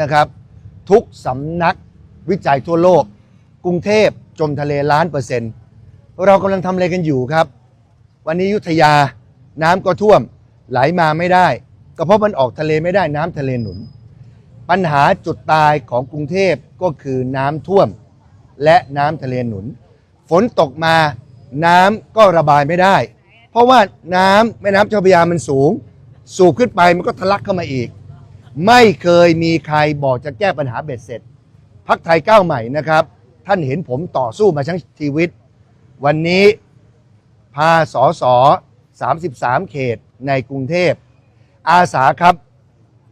นะครับ ทุกสำนักวิจัยทั่วโลก กรุงเทพจมทะเลล้านเปอร์เซ็นต์เรากำลังทำอะไรกันอยู่ครับ วันนี้ยุธยาน้ำก็ท่วมไหลมาไม่ได้ ก็เพราะมันออกทะเลไม่ได้น้ำทะเลหนุน ปัญหาจุดตายของกรุงเทพก็คือน้ำท่วม และน้ำทะเลหนุน ฝนตกมาน้ำก็ระบายไม่ได้ เพราะว่าน้ำแม่น้ำเจ้าพระยามันสูง สูบขึ้นไปมันก็ทะลักเข้ามาอีก ไม่เคยมีใครบอกจะแก้ปัญหาเบ็ดเสร็จพักไทยก้าวใหม่นะครับ ท่านเห็นผมต่อสู้มาทั้งชีวิต วันนี้พาสอสอ33 เขตในกรุงเทพ อาสาครับ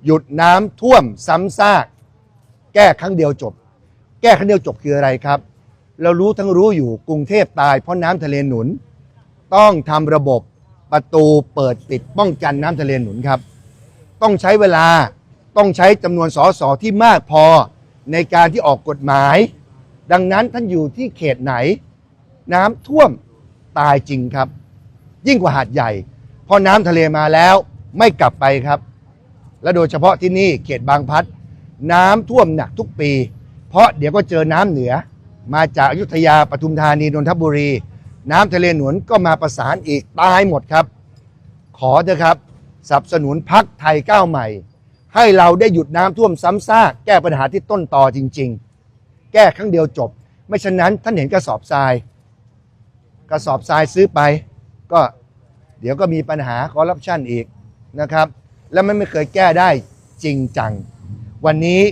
หยุดน้ำท่วมซ้ำซาก แก้ครั้งเดียวจบ แก้ครั้งเดียวจบคืออะไรครับ เรารู้ทั้งรู้อยู่กรุงเทพตายเพราะน้ำทะเลหนุน ต้องทำระบบประตูเปิดปิดป้องกันน้ำทะเลหนุนครับ ต้องใช้เวลา ต้องใช้จำนวนสสที่มากพอในการที่ออกกฎหมาย ดังนั้นท่านอยู่ที่เขตไหน น้ำท่วมตายจริงครับ ยิ่งกว่าหาดใหญ่พอน้ำทะเลมาแล้วไม่กลับไปครับ และโดยเฉพาะที่นี่เขตบางพัดน้ำท่วมหนักทุกปี เพราะเดี๋ยวก็เจอน้ำเหนือ มาจากอยุธยาปทุมธานีนนทบุรี น้ำทะเลหนุนก็มาประสานอีกตายหมดครับ ขอเถอะครับสนับสนุนพักไทยก้าวใหม่ ให้เราได้หยุดน้ำท่วมซ้ำซากแก้ปัญหาที่ต้นตอจริง ๆ แก้ครั้งเดียวจบ ไม่ฉะนั้นท่านเห็นกระสอบทราย กระสอบทรายซื้อไป ก็เดี๋ยวก็มีปัญหาคอร์รัปชันอีกนะครับ แล้วมันไม่เคยแก้ได้จริงจัง วันนี้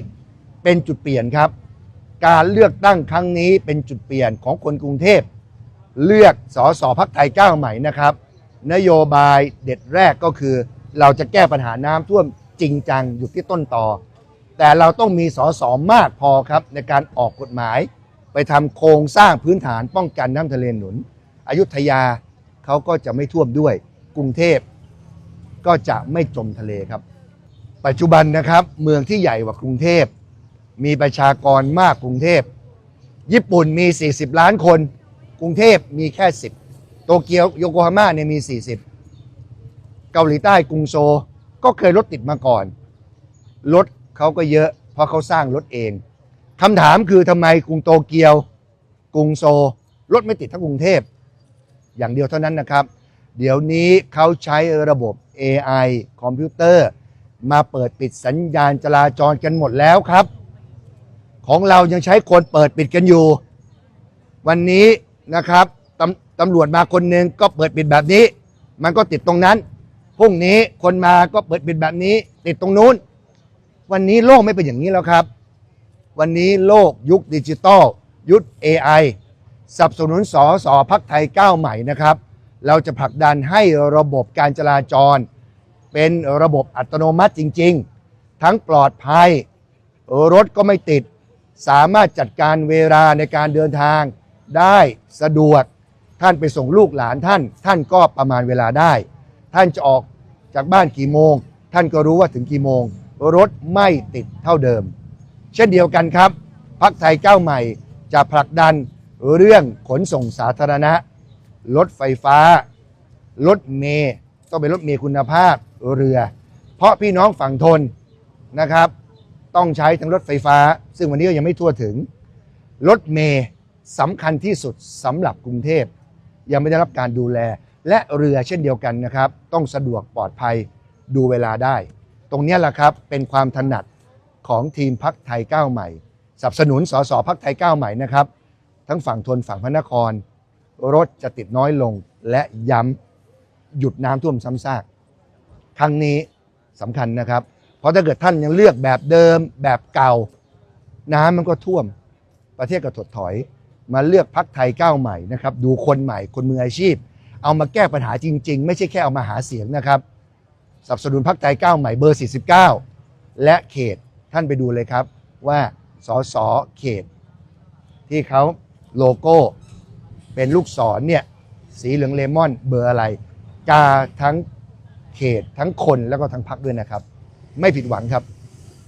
เป็นจุดเปลี่ยนครับ การเลือกตั้งครั้งนี้เป็นจุดเปลี่ยนของคนกรุงเทพ เลือกสอสอพักไทยก้าวใหม่นะครับ นโยบายเด็ดแรกก็คือเราจะแก้ปัญหาน้ำท่วม จริงจังอยู่ที่ต้นตอแต่เราต้องมีสอสอมากพอครับในการออกกฎหมาย ไปทำโครงสร้างพื้นฐานป้องกันน้ำทะเลหนุน อยุธยาเขาก็จะไม่ท่วมด้วย กรุงเทพก็จะไม่จมทะเลครับ ปัจจุบันนะครับเมืองที่ใหญ่กว่ากรุงเทพมีประชากรมากกรุงเทพ ญี่ปุ่นมี 40 ล้านคน กรุงเทพมีแค่ 10 โตเกียวโยโกฮาม่าเนี่ยมี 40 เกาหลีใต้กรุงโซล ก็เคยรถติดมาก่อน รถเขาก็เยอะ เพราะเขาสร้างรถเองคำถามคือทำไมกรุงโตเกียว กรุงโซลรถไม่ติดทั้งกรุงเทพ อย่างเดียวเท่านั้นนะครับ เดี๋ยวนี้เขาใช้ระบบ AI คอมพิวเตอร์ มาเปิดปิดสัญญาณจราจรกันหมดแล้วครับ ของเรายังใช้คนเปิดปิดกันอยู่ วันนี้นะครับตำตำรวจมาคนหนึ่งก็เปิดปิดแบบนี้ มันก็ติดตรงนั้น พรุ่งนี้คนมาก็เปิดปิดแบบนี้ ติดตรงนู้น วันนี้โลกไม่เป็นอย่างนี้แล้วครับ วันนี้โลกยุคดิจิตอลยุค AI สนับสนุนสอสอพักไทยก้าวใหม่นะครับ เราจะผลักดันให้ระบบการจราจร เป็นระบบอัตโนมัติจริง ๆ ทั้งปลอดภัย รถก็ไม่ติด สามารถจัดการเวลาในการเดินทางได้สะดวก ท่านไปส่งลูกหลานท่าน ท่านก็ประมาณเวลาได้ ท่านจะออก จากบ้านกี่โมง ท่านก็รู้ว่าถึงกี่โมง รถไม่ติดเท่าเดิม เช่นเดียวกันครับพักไทยก้าวใหม่จะผลักดันเรื่องขนส่งสาธารณะ รถไฟฟ้า รถเมย์ต้องเป็นรถเมย์คุณภาพเรือ เพราะพี่น้องฝั่งทนนะครับ ต้องใช้ทั้งรถไฟฟ้า ซึ่งวันนี้ก็ยังไม่ทั่วถึง รถเมย์สำคัญที่สุดสำหรับกรุงเทพยังไม่ได้รับการดูแล และเรือเช่นเดียวกันนะครับ ต้องสะดวกปลอดภัยดูเวลาได้ ตรงนี้แหละครับเป็นความถนัดของทีมพักไทยก้าวใหม่สนับสนุนสสพักไทยก้าวใหม่นะครับ ทั้งฝั่งทนฝั่งพระนคร รถจะติดน้อยลงและย้ำหยุดน้ำท่วมซ้ำซากครั้งนี้สำคัญนะครับ เพราะถ้าเกิดท่านยังเลือกแบบเดิมแบบเก่า น้ำมันก็ท่วมประเทศก็ถดถอย มาเลือกพักไทยก้าวใหม่นะครับ ดูคนใหม่คนมืออาชีพ เอามาแก้ปัญหาจริง ๆ ไม่ใช่แค่เอามาหาเสียงนะครับสนับสนุนพักไทยก้าวใหม่เบอร์ 49 และเขตท่านไปดูเลยครับว่าสอสอเขต ที่เขาโลโก้เป็นลูกศรเนี่ยสีเหลืองเลมอนเบอร์อะไรกาทั้งเขตทั้งคนแล้วก็ทั้งพักด้วยนะครับ ไม่ผิดหวังครับ